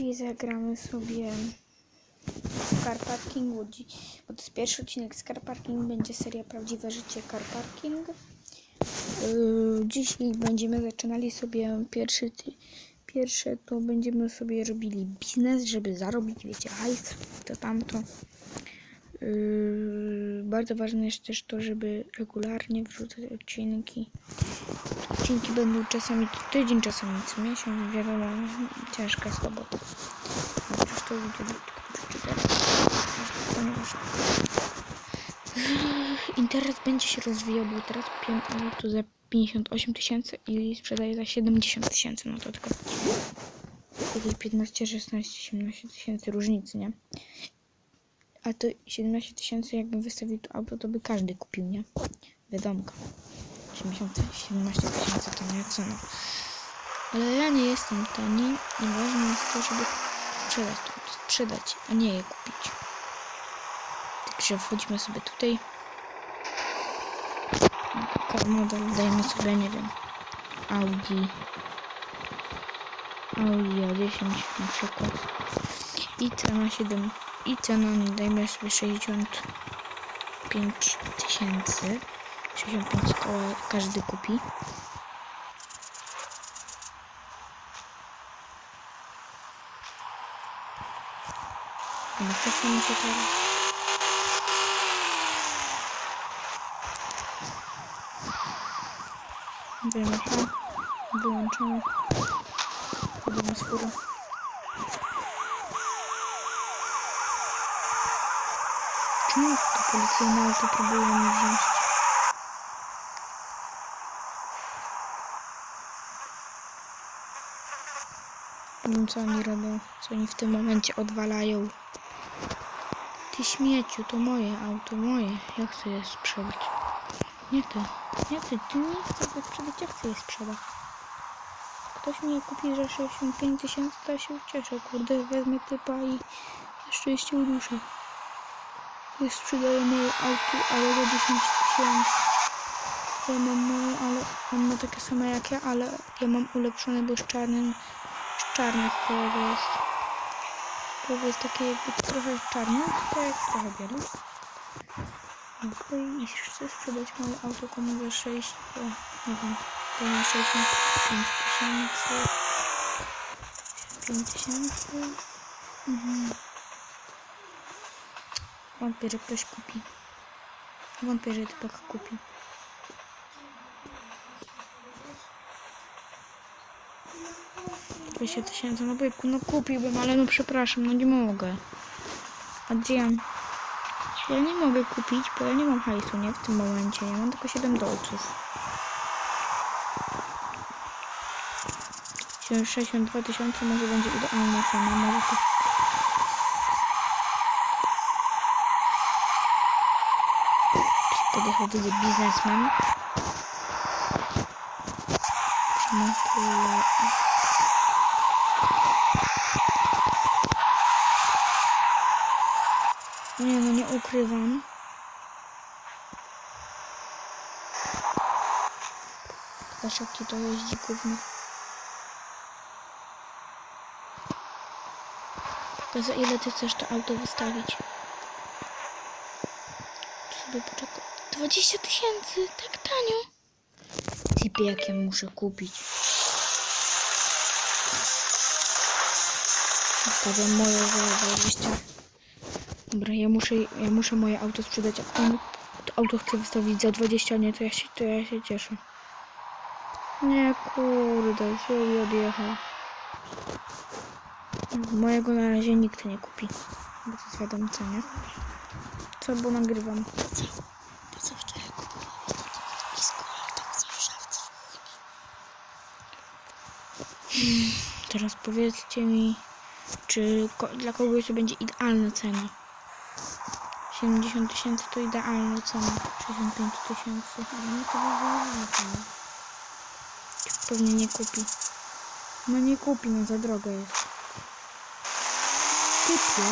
Dzisiaj zagramy sobie w car parkingu, dzi- bo to jest pierwszy odcinek z car parking, będzie seria Prawdziwe Życie car parking. Yy, Dzisiaj będziemy zaczynali sobie pierwszy, pierwsze to będziemy sobie robili biznes, żeby zarobić, wiecie, hajs, to tamto. Yy, bardzo ważne jest też to, żeby regularnie wrzucać odcinki. Odcinki będą czasami tydzień, czasami co miesiąc, wiadomo, ciężka jest robota. Przecież to widzę tylko przeczytać, ponieważ internet będzie się rozwijał, bo teraz kupiłem auto za 58 tysięcy i sprzedaję za 70 tysięcy, no to tylko jakieś 15, 16, 17 tysięcy różnicy, nie? A to 17 tysięcy, jakbym wystawił to auto, to by każdy kupił, nie? Wiadomo. 70, 17 tysięcy to nie cena. Ale ja nie jestem tani i ważne jest to, żeby sprzedać sprzedać, a nie je kupić. Także wchodzimy sobie tutaj. Car model, dajmy sobie, nie wiem, Audi. Audi A10 na przykład. I cena 7. I cena, dajmy sobie 65 tysięcy. 65 koła każdy kupi. No cofamy się teraz. Wyłączamy. Wyłączamy. Wchodzimy z furą. Czemu to policyjne auto próbuje mnie wziąć? Nie wiem co oni robią, co oni w tym momencie odwalają. Ty śmieciu, to moje auto, moje. Ja chcę je sprzedać. Nie ty, nie ty, ty nie chcesz je sprzedać, ja chcę je sprzedać. Ktoś mi je kupi za 65 tysięcy, to się ucieszę. Kurde, wezmę typa i szczęście uduszę. Ja sprzedaję moje auto, ale za 10 tysięcy. Ja mam moje, ale on ma takie same jak ja, ale ja mam ulepszone, bo z czarnych połowa jest. Połowa jest takie jakby trochę czarne, tak trochę bielu. No i chcę sprzedać moje auto komu za 6, to nie wiem, to na 65 tysięcy. 5 tysięcy. Mhm. Wątpię, że ktoś kupi. Wątpię, że typak kupi. Dwadzieścia tysięcy, no byku, no kupiłbym, ale no przepraszam, no nie mogę. Adrian, ja nie mogę kupić, bo ja nie mam hajsu, nie? W tym momencie, ja mam tylko 7 dolców. 62 tysiące może będzie idealna cena, może to... Chodzę do biznesmen. Przymontuję. Nie no, nie ukrywam. Zobacz jaki to jeździ gówno. To za ile ty chcesz to auto wystawić? Sobie poczekaj. 20 tysięcy, tak tanio. Typie, jak ja muszę kupić. Zostawiam moje za 20. Dobra, ja muszę, ja muszę moje auto sprzedać, a to auto chce wystawić za 20, nie, to ja się, to ja się cieszę. Nie, kurde, sobie odjechał. Mojego na razie nikt nie kupi. Bo to jest wiadomo co, nie? Co, bo nagrywam. Szafce. Hmm, Teraz powiedzcie mi, czy ko dla kogoś to będzie idealna cena. 70 tysięcy to idealna cena. 65 tysięcy. Ale nie to by była cena. Pewnie nie kupi. No nie kupi, no za drogo jest. Typie?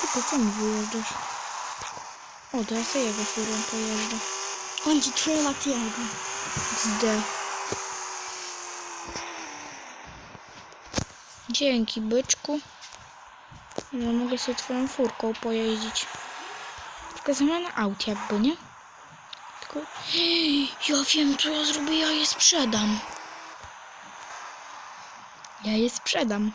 Typie, co mi wyjeżdżasz? O, to ja jego furą pojeżdżę. On ci trzyma jego. Zde. Dzięki, byczku. No, mogę sobie twoją furką pojeździć. Tylko zamiana aut jakby, nie? Tylko... Ja wiem, co ja zrobię, ja je sprzedam. Ja je sprzedam.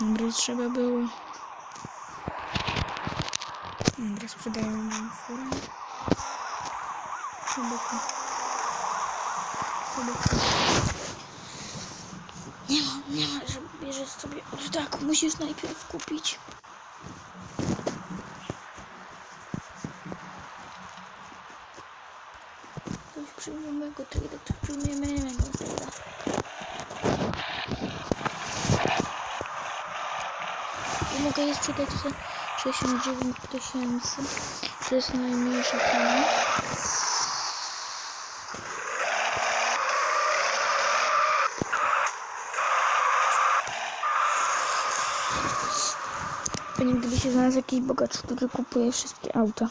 Dobra, trzeba było. Dobra, sprzedajemy nam furę. Chyba Nie ma, nie ma, że bierzesz sobie. Tak, musisz najpierw kupić. Ktoś przyjmujemy go trader, to przyjmujemy innego trader. I mogę je sprzedać za 69 tysięcy. To jest najmniejsza cena. Pewnie gdyby się znalazł jakiś bogacz, który kupuje wszystkie auta.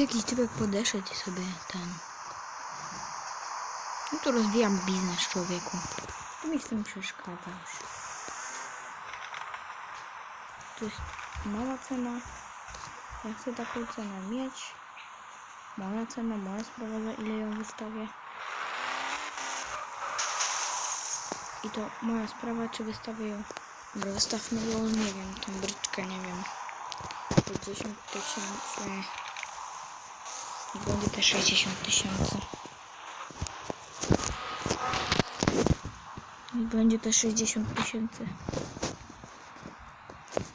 Jakiś typek podeszedł i sobie ten... No to rozwijam biznes człowieku. Tu mi z tym przeszkadzasz. To jest mała cena. Ja chcę taką cenę mieć. Moja cena, moja sprawa, ile ją wystawię. I to moja sprawa, czy wystawię ją. Dobra, wystawmy ją, nie wiem, tą bryczkę, nie wiem. 50 tysięcy. Będzie te 60 tysięcy. Będzie te 60 tysięcy.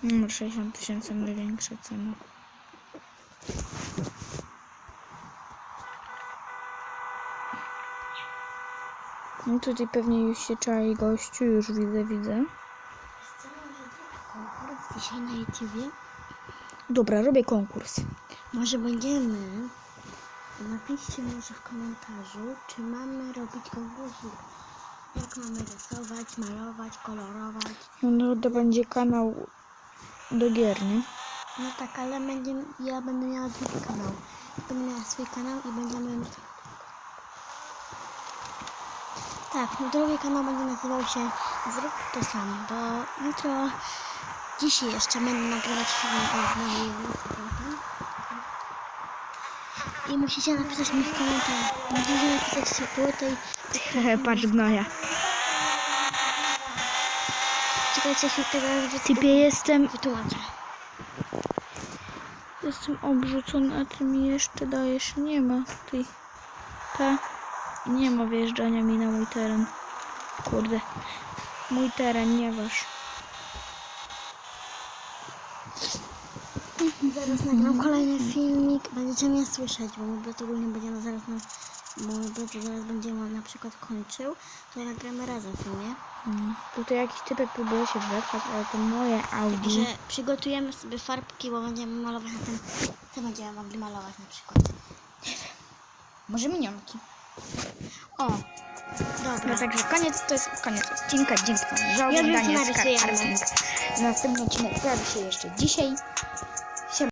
Numer 60 tysięcy największa cena. No tutaj pewnie już się czai gościu, już widzę, widzę. Konkurs dzisiaj na YouTubie. Dobra, robię konkurs. Może będziemy. Napiszcie może w komentarzu, czy mamy robić konkurs. Jak mamy rysować, malować, kolorować. No to będzie kanał do gier, nie? No tak, ale będzie, ja będę miała drugi kanał. Będę miała swój kanał i będziemy... Tak, no drugi kanał będzie nazywał się Zrób to sam, bo jutro, dzisiaj jeszcze będę nagrywać film o mojej. I musicie napisać mi w komentarzu. Musicie napisać się było tej... Patrz gnoja. Czekajcie chwilkę, zaraz Typie jestem, wytłumaczę. jestem obrzucony, a ty mi jeszcze dajesz. Nie ma tej. Ta. Nie ma wjeżdżania mi na mój teren. Kurde. Mój teren, nie wasz. Zaraz nagram kolejny filmik. Będziecie mnie słyszeć, bo my ogólnie będziemy zaraz na, bo zaraz będziemy na przykład kończył, to nagramy razem filmie. Mm. Tutaj jakiś typek próbuje się wepchać, ale to moje Audi. Że przygotujemy sobie farbki, bo będziemy malować na tym, co będziemy mogli malować na przykład. Może minionki. O, dobra. No także koniec, to jest koniec odcinka. Dzięki Wam za Ja wiem, oglądanie narysujemy. Skarping. Następny odcinek pojawi się jeszcze dzisiaj.